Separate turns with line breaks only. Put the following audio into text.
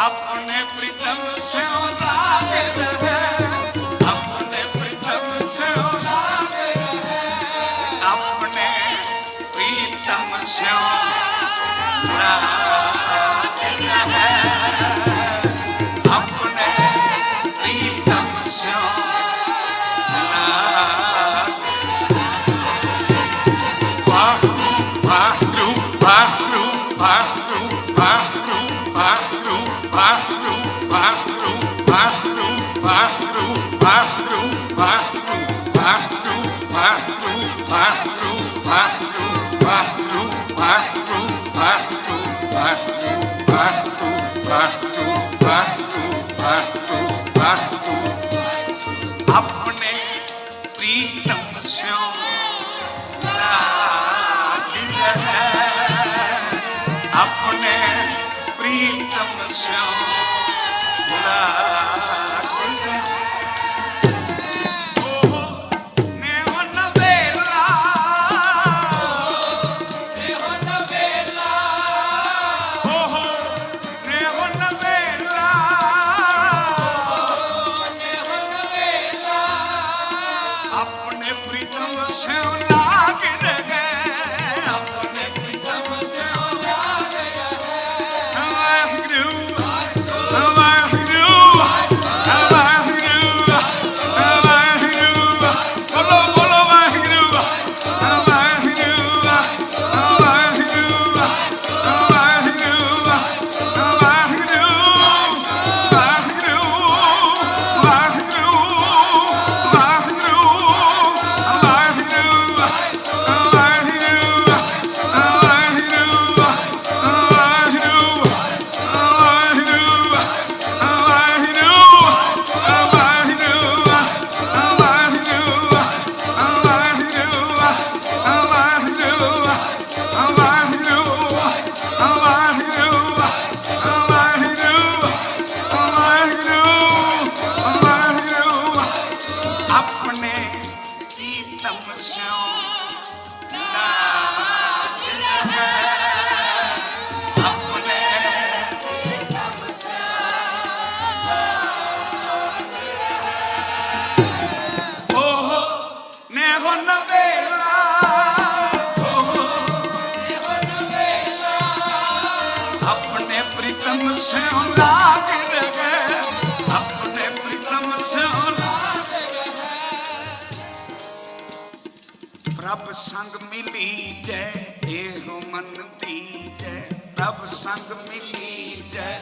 ਆਪਣੇ ਪ੍ਰੀਤਮ ਸਿਉ ਲਾਗੇ ਰਹੇ ਆਪਣੇ ਪ੍ਰੀਤਮ ਸਿਉ ਆਪਣੇ ਪ੍ਰੀਤਮ ਸਿਉ ਲਾਗੇ ਰਹੇ ਆਪਣੇ ਪ੍ਰੀਤਮ ਸਿਉ ਆਪਣੇ ਪ੍ਰੀਤਮ ਸਿਓ में सीतम स्यों नाच रहे ਆਪਣੇ ਪ੍ਰੀਤਮ ਸਿਉਂ ਲਾਗ ਲਗਾ ਪ੍ਰਭ ਸੰਗ ਮਿਲੀ ਜੈ ਇਹੋ ਮਨ ਦੀ ਜੈ ਪ੍ਰਭ ਸੰਗ ਮਿਲੀ ਜੈ